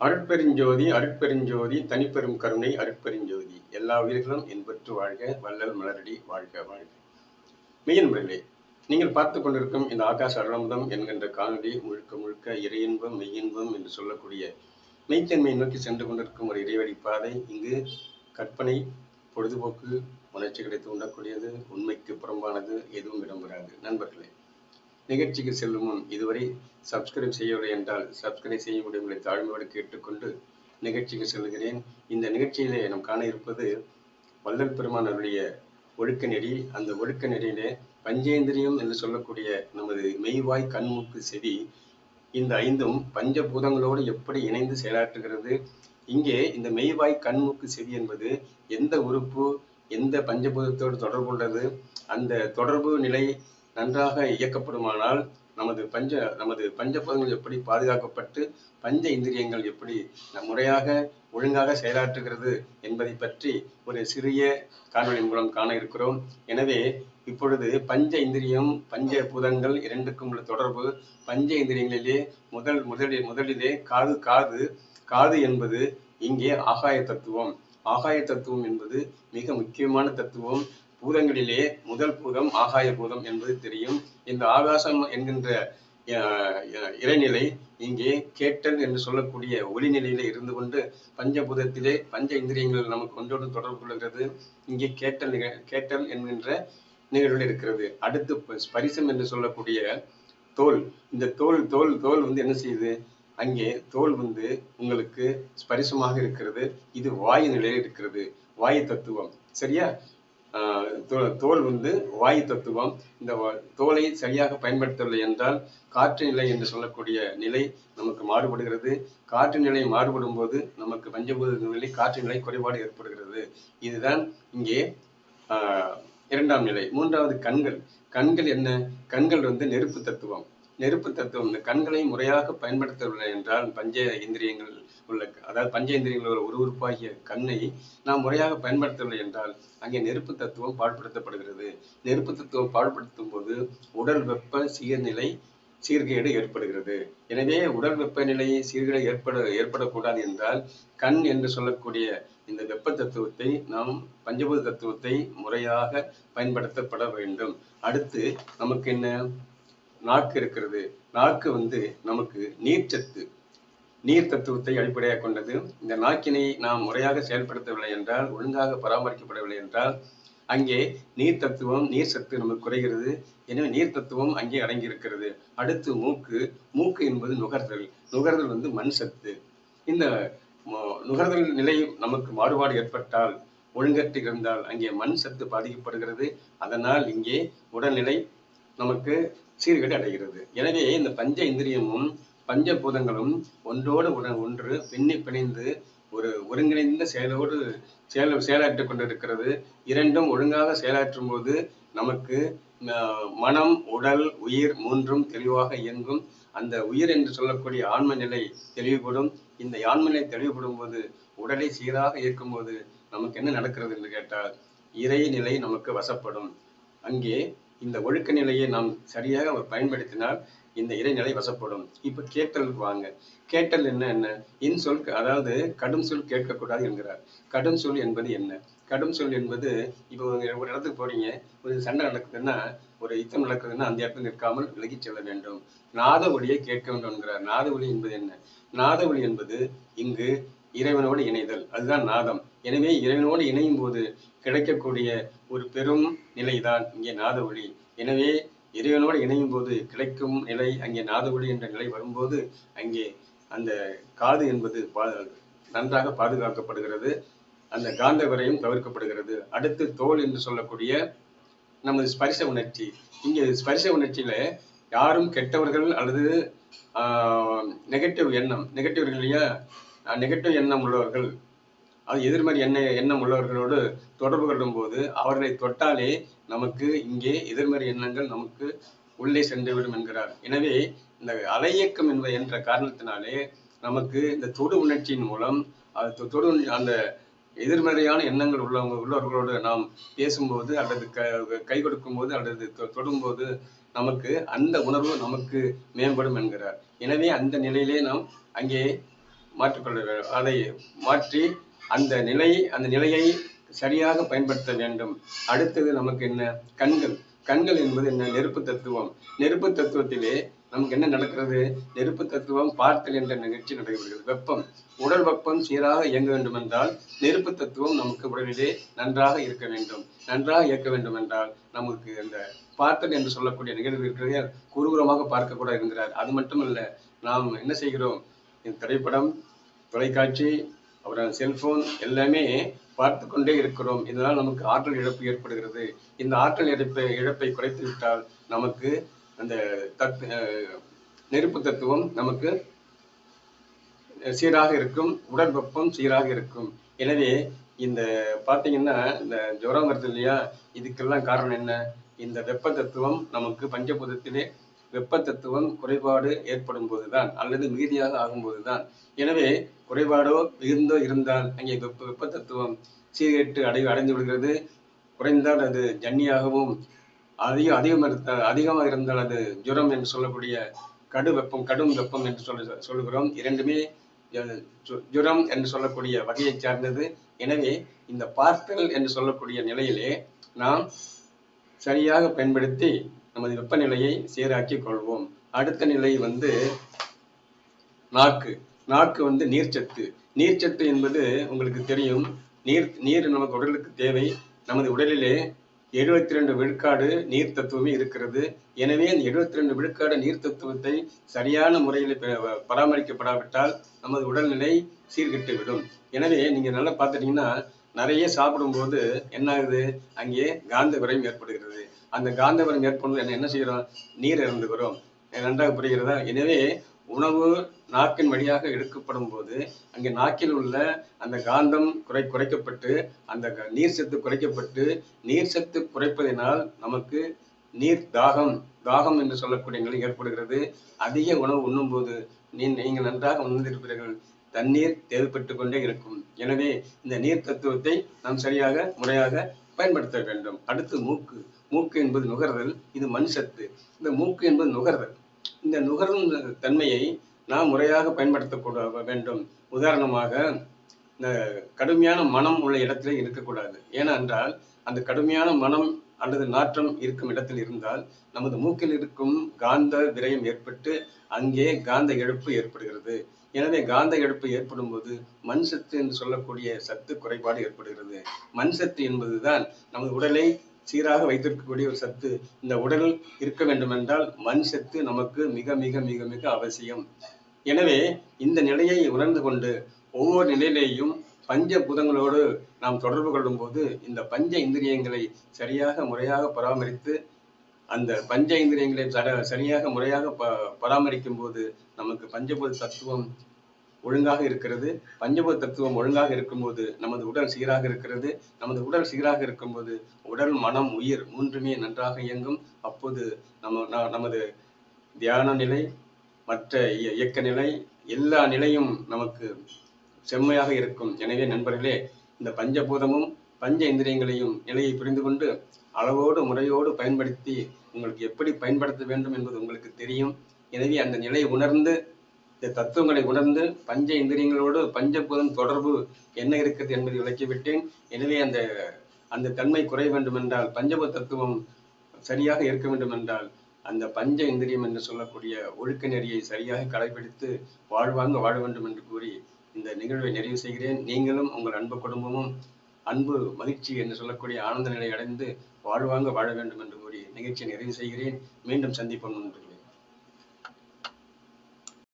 அருட்பெருஞ்சோதி அருட்பெருஞ்சோதி தனிப்பெரும் கருணை அருட்பெருஞ்சோதி. எல்லா உயிர்களும் இன்பற்று வாழ்க வள்ளல் மலரடி வாழ்க வாழ்க. மெய்யன்பர்களே நீங்கள் பார்த்து கொண்டிருக்கும் இந்த ஆகாஷ் அருளமுதம் என்கின்ற காணொலி முழுக்க முழுக்க இறையின்பம் மெய்யின்பம் என்று சொல்லக்கூடிய மெய்த்தன்மையை நோக்கி சென்று கொண்டிருக்கும் ஒரு இறைவழி பாதை. இங்கு கற்பனை பொழுதுபோக்கு உணர்ச்சிகளை தூண்டக்கூடியது உண்மைக்கு புறம்பானது எதுவும் இடம்பெறாது நண்பர்களே நிகழ்ச்சிக்கு செல்லும் முன் இதுவரை சப்ஸ்கிரைப் செய்யவில்லை என்றால் சப்ஸ்கிரைப் செய்ய முடியவில்லை தாழ்மையோடு கேட்டுக்கொண்டு நிகழ்ச்சிக்கு செல்கிறேன். இந்த நிகழ்ச்சியிலே நாம் காண இருப்பது வல்லல் பெருமானருடைய ஒழுக்க நெறி. அந்த ஒழுக்க நெறியிலே பஞ்சேந்திரியம் என்று சொல்லக்கூடிய நமது மெய்வாய் கண்மூக்கு செவி இந்த ஐந்தும் பஞ்சபூதங்களோடு எப்படி இணைந்து செயலாற்றுகிறது? இங்கே இந்த மெய்வாய் கண்மூக்கு செவி என்பது எந்த உறுப்பு எந்த பஞ்சபூதத்தோடு தொடர்புள்ளது அந்த தொடர்பு நிலை நன்றாக இயக்கப்படுமானால் நமது பஞ்ச நமது பஞ்சபதங்கள் எப்படி பாதுகாக்கப்பட்டு பஞ்ச இந்திரியங்கள் எப்படி முறையாக ஒழுங்காக செயலாற்றுகிறது என்பதை பற்றி ஒரு சிறிய காணொலி மூலம் காண இருக்கிறோம். எனவே இப்பொழுது பஞ்ச இந்திரியம் பஞ்ச பூதங்கள் இரண்டுக்கும் உள்ள தொடர்பு பஞ்ச இந்திரியங்களிலே முதல் முதலில் முதலிலே காது காது காது என்பது இங்கே ஆகாய தத்துவம். ஆகாய தத்துவம் என்பது மிக முக்கியமான தத்துவம். பூதங்களிலே முதல் பூதம் ஆகாய பூதம் என்பது தெரியும். இந்த ஆகாசம் என்கின்ற இறைநிலை இங்கே கேட்டல் என்று சொல்லக்கூடிய ஒளி நிலையில இருந்து கொண்டு பஞ்சபூதத்திலே பஞ்ச இந்திரியங்கள் நமக்கு ஒன்றோடு தொடர்பு கொள்கிறது. இங்கே கேட்டல் கேட்டல் என்கின்ற நிகழ்வில் இருக்கிறது. அடுத்து ஸ்பரிசம் என்று சொல்லக்கூடிய தோல். இந்த தோல் தோல் தோல் வந்து என்ன செய்யுது? அங்கே தோல் வந்து உங்களுக்கு ஸ்பரிசமாக இருக்கிறது. இது வாயு நிலையில் இருக்கிறது. வாயு தத்துவம். சரியா? தோல் வந்து வாயு தத்துவம். இந்த தோலை சரியாக பயன்படுத்தவில்லை என்றால் காற்று நிலை என்று சொல்லக்கூடிய நிலை நமக்கு மாறுபடுகிறது. காற்று நிலை மாறுபடும் போது நமக்கு பஞ்சபூத நிலை காற்று நிலை குறைபாடு ஏற்படுகிறது. இதுதான் இங்கே இரண்டாம் நிலை. மூன்றாவது கண்கள். கண்கள் என்ன? கண்கள் வந்து நெருப்பு தத்துவம். நெருப்பு தத்துவம் இந்த கண்களை முறையாக பயன்படுத்தவில்லை என்றால் பஞ்ச இந்திரியங்கள் உள்ள அதாவது பஞ்ச இந்திரியங்கள் உள்ள ஒரு உறுப்பாகிய கண்ணை நாம் முறையாக பயன்படுத்தவில்லை என்றால் அங்கே நெருப்பு தத்துவம் பாழ்படுத்தப்படுகிறது. நெருப்பு தத்துவம் பாழ்படுத்தும் போது உடல் வெப்ப சீர்நிலை சீர்கேடு ஏற்படுகிறது. எனவே உடல் வெப்பநிலை சீர்கேடு ஏற்பட ஏற்படக்கூடாது என்றால் கண் என்று சொல்லக்கூடிய இந்த வெப்ப தத்துவத்தை நாம் பஞ்சபூத தத்துவத்தை முறையாக பயன்படுத்தப்பட வேண்டும். அடுத்து நமக்கு என்ன? நாக்கு இருக்கிறது. நாக்கு வந்து நமக்கு நீர்ச்சத்து. நீர் தத்துவத்தை அடிப்படையாக கொண்டது. இந்த நாக்கினை நாம் முறையாக செயல்படுத்தவில்லை என்றால் ஒழுங்காக பராமரிக்கப்படவில்லை என்றால் அங்கே நீர் தத்துவம் நீர் சத்து நமக்கு குறைகிறது. எனவே நீர் தத்துவம் அங்கே அடங்கி இருக்கிறது அடுத்து மூக்கு. மூக்கு என்பது நுகர்தல். நுகர்தல் வந்து மண் சத்து. இந்த நுகர்தல் நிலை நமக்கு மாறுபாடு ஏற்பட்டால் ஒழுங்கற்று இருந்தால் அங்கே மண் சத்து பாதிக்கப்படுகிறது. அதனால் இங்கே உடல்நிலை நமக்கு சீர்கேடு அடைகிறது. எனவே இந்த பஞ்ச இந்திரியமும் பஞ்ச பூதங்களும் ஒன்றோடு உடன் ஒன்று பின்னி பிணைந்து ஒரு ஒருங்கிணைந்த செயலோடு செயல் செயலாற்றிக் கொண்டிருக்கிறது. இரண்டும் ஒழுங்காக செயலாற்றும் போது நமக்கு மனம் உடல் உயிர் மூன்றும் தெளிவாக இயங்கும். அந்த உயிர் என்று சொல்லக்கூடிய ஆன்ம நிலை தெளிவுபடும். இந்த ஆன்ம நிலை தெளிவுபடும் போது உடலை சீராக இயக்கும் போது நமக்கு என்ன நடக்கிறது என்று கேட்டால் இறை நிலை நமக்கு வசப்படும். அங்கே இந்த ஒழுக்க நிலையை நாம் சரியாக பயன்படுத்தினால் இந்த இறைநிலை வசப்படும். இப்ப கேட்டலுக்கு வாங்க. கேட்டல் என்ன என்ன? இன் சொல் அதாவது கடும் சொல் கேட்கக்கூடாது என்கிறார். கடும் சொல் என்பது என்ன? கடும் சொல் என்பது இப்போ ஒரு இடத்துக்கு போறீங்க ஒரு சண்டை நடக்குதுன்னா ஒரு யுத்தம் நடக்குதுன்னா அந்த இடத்துல நிற்காமல் விலகி செல்ல வேண்டும். நாத ஒளியை கேட்க வேண்டும் என்கிறார். நாத ஒளி என்பது என்ன? நாத ஒளி என்பது இங்கு இறைவனோடு இணைதல். அதுதான் நாதம். எனவே இறைவனோடு இணையும் போது கிடைக்கக்கூடிய ஒரு பெரும் நிலைதான் இங்கே நாத ஒளி எனவே இறைவனோடு இணையும் போது கிடைக்கும் நிலை அங்கே நாத ஒளி என்ற நிலை வரும்போது அங்கே அந்த காது என்பது நன்றாக பாதுகாக்கப்படுகிறது. அந்த காந்த வரையும் தவிர்க்கப்படுகிறது. அடுத்து தோல் என்று சொல்லக்கூடிய நமது ஸ்பரிச உணர்ச்சி. இங்கே ஸ்பரிச உணர்ச்சியில யாரும் கெட்டவர்கள் அல்லது நெகட்டிவ் எண்ணம். நெகட்டிவ் இல்லையா? நெகட்டிவ் எண்ணம் உள்ளவர்கள் அது எதிர்மறை எண்ண எண்ணம் உள்ளவர்களோடு தொடர்பு கொள்ளும் போது அவர்களை தொட்டாலே நமக்கு இங்கே எதிர்மறை எண்ணங்கள் நமக்கு உள்ளே சென்றுவிடும் என்கிறார். எனவே இந்த அலையக்கம் என்ப என்ற காரணத்தினாலே நமக்கு இந்த தொடு உணர்ச்சியின் மூலம் அது தொடு அந்த எதிர்மறையான எண்ணங்கள் உள்ளவங்க உள்ளவர்களோடு நாம் பேசும்போது அல்லது க கை கொடுக்கும் போது அல்லது தொடும்போது நமக்கு அந்த உணர்வு நமக்கு மேம்படும் என்கிறார். எனவே அந்த நிலையிலே நாம் அங்கே மாற்றிக்கொள்ள வேண்டும். அதை மாற்றி அந்த நிலையை அந்த நிலையை சரியாக பயன்படுத்த வேண்டும். அடுத்தது நமக்கு என்ன? கண்கள். கண்கள் என்பது என்ன? நெருப்பு தத்துவம். நெருப்பு தத்துவத்திலே நமக்கு என்ன நடக்கிறது? நெருப்பு தத்துவம் பார்த்தல் என்ற நிகழ்ச்சி நடைபெறுகிறது. வெப்பம். உடல் வெப்பம் சீராக இயங்க வேண்டும் என்றால் நெருப்பு தத்துவம் நமக்கு உடலிலே நன்றாக இருக்க வேண்டும். நன்றாக இயக்க வேண்டும் என்றால் நமக்கு அந்த பார்த்தல் என்று சொல்லக்கூடிய நிகழ்வு இருக்கிறதே. குறுகுறமாக பார்க்க கூட இருக்கிறார் அது மட்டுமல்ல நாம் என்ன செய்கிறோம்? இந்த திரைப்படம் தொலைக்காட்சி அப்புறம் செல்போன் எல்லாமே பார்த்து கொண்டே இருக்கிறோம். இதனால் நமக்கு ஆற்றல் இழப்பு ஏற்படுகிறது. இந்த ஆற்றல் இழப்பை இழப்பை குறைத்து விட்டால் நமக்கு அந்த தத் நெருப்பு தத்துவம் நமக்கு சீராக இருக்கும் உடல் வெப்பம் சீராக இருக்கும். எனவே இந்த பார்த்தீங்கன்னா இந்த ஜுரம் வருது இல்லையா? இதுக்கெல்லாம் காரணம் என்ன? இந்த வெப்ப தத்துவம் நமக்கு பஞ்சபூதத்திலே வெப்ப தத்துவம் குறைபாடு ஏற்படும் போதுதான் அல்லது மிகுதியாக ஆகும்போதுதான். எனவே குறைபாடோ மிகுந்தோ இருந்தால் அங்கே வெப்ப வெப்ப தத்துவம் சீர்கெட்டு அடை அடைந்து விடுகிறது. குறைந்தால் அது ஜன்னியாகவும் அதிகம் அதிகம் இருந்தால் அதிகமாக இருந்தால் அது ஜுரம் என்று சொல்லக்கூடிய கடு வெப்பம் கடும் வெப்பம் என்று சொல்ல சொல்கிறோம். இரண்டுமே ஜுரம் என்று சொல்லக்கூடிய வகையை சார்ந்தது. எனவே இந்த பார்த்தல் என்று சொல்லக்கூடிய நிலையிலே நாம் சரியாக பயன்படுத்தி நமது வெப்பநிலையை சீராக்கிக் கொள்வோம். அடுத்த நிலை வந்து நாக்கு. நாக்கு வந்து நீர்ச்சத்து. நீர்ச்சத்து என்பது உங்களுக்கு தெரியும். நீர் நீர் நமக்கு உடலுக்கு தேவை. நமது உடலிலே எழுபத்தி ரெண்டு விழுக்காடு நீர் தத்துவமே இருக்கிறது. எனவே அந்த எழுபத்தி ரெண்டு விழுக்காடு நீர் தத்துவத்தை சரியான முறையில் ப- பராமரிக்கப்படாவிட்டால் நமது உடல்நிலை சீர்கெட்டு விடும் எனவே நீங்க நல்லா பார்த்துட்டீங்கன்னா நிறைய சாப்பிடும்போது என்ன ஆகுது அங்கே காந்த விரயம் ஏற்படுகிறது. அந்த காந்தபுரம் விரயம் என்ன என்ன செய்கிறோம்? நீர் இறந்துகிறோம். நன்றாக புரிகிறதா? எனவே உணவு நாக்கின் வழியாக எடுக்கப்படும் போது அங்கே நாக்கில் உள்ள அந்த காந்தம் குறை குறைக்கப்பட்டு அந்த நீர் சத்து குறைக்கப்பட்டு நீர் சத்து குறைப்பதினால் நமக்கு நீர் தாகம் தாகம் என்று சொல்லக்கூடிய நிலை ஏற்படுகிறது. அதிக உணவு உண்ணும்போது நீ நீங்கள் நன்றாக உணர்ந்திருப்பீர்கள். தண்ணீர் தேவைப்பட்டு கொண்டே இருக்கும். எனவே இந்த நீர் தத்துவத்தை நாம் சரியாக முறையாக பயன்படுத்த வேண்டும். அடுத்து மூக்கு. மூக்கு என்பது நுகர்தல் இது மண் சத்து. இந்த மூக்கு என்பது நுகர்தல். இந்த நுகரும் தன்மையை நாம் முறையாக பயன்படுத்தக்கூட வேண்டும். உதாரணமாக இந்த கடுமையான மனம் உள்ள இடத்துல இருக்கக்கூடாது. ஏனென்றால் அந்த கடுமையான மனம் அல்லது நாற்றம் இருக்கும் இடத்தில் இருந்தால் நமது மூக்கில் இருக்கும் காந்த விரயம் ஏற்பட்டு அங்கே காந்த இழப்பு ஏற்படுகிறது. எனவே காந்த இழப்பு ஏற்படும் போது மண் சத்து என்று சொல்லக்கூடிய சத்து குறைபாடு ஏற்படுகிறது. மண் சத்து என்பதுதான் நமது உடலை சீராக வைத்திருக்கக்கூடிய ஒரு சத்து இந்த உடல் இருக்க வேண்டும் என்றால் மண் சத்து நமக்கு மிக மிக மிக மிக அவசியம். எனவே இந்த நிலையை உணர்ந்து கொண்டு ஒவ்வொரு நிலையிலேயும் பஞ்ச பூதங்களோடு நாம் தொடர்பு கொள்ளும் போது இந்த பஞ்ச இந்திரியங்களை சரியாக முறையாக பராமரித்து அந்த பஞ்ச இந்திரியங்களை சரியாக முறையாக ப பராமரிக்கும் போது நமக்கு பஞ்சபூத தத்துவம் ஒழுங்காக இருக்கிறது. பஞ்சபூத தத்துவம் ஒழுங்காக இருக்கும்போது நமது உடல் சீராக இருக்கிறது. நமது உடல் சீராக இருக்கும்போது உடல் மனம் உயிர் மூன்றுமே நன்றாக இயங்கும். அப்போது நம்ம ந- நமது தியான நிலை மற்ற இய- இயக்க நிலை எல்லா நிலையும் நமக்கு செம்மையாக இருக்கும். எனவே நண்பர்களே இந்த பஞ்சபூதமும் பஞ்ச இந்திரியங்களையும் நிலையை புரிந்து கொண்டு அளவோடு முறையோடு பயன்படுத்தி உங்களுக்கு எப்படி பயன்படுத்த வேண்டும் என்பது உங்களுக்கு தெரியும். எனவே அந்த நிலையை உணர்ந்து இந்த தத்துவங்களை உணர்ந்து பஞ்ச இந்திரியங்களோடு பஞ்சபூதம் தொடர்பு என்ன இருக்கிறது என்பதை விளக்கிவிட்டேன். எனவே அந்த அந்த தன்மை குறைய வேண்டும் என்றால் பஞ்சபூத தத்துவம் சரியாக இருக்க வேண்டும் என்றால் அந்த பஞ்ச இந்திரியம் என்று சொல்லக்கூடிய ஒழுக்க நெறியை சரியாக கடைபிடித்து வாழ்வாங்க வாழ வேண்டும் என்று கூறி இந்த நிகழ்வை நிறைவு செய்கிறேன். நீங்களும் உங்கள் அன்பு குடும்பமும் அன்பு மகிழ்ச்சி என்று சொல்லக்கூடிய ஆனந்த நிலை அடைந்து வாழ்வாங்க வாழ வேண்டும் என்று கூறி நிகழ்ச்சியை நிறைவு செய்கிறேன். மீண்டும் சந்திப்போம் நன்றி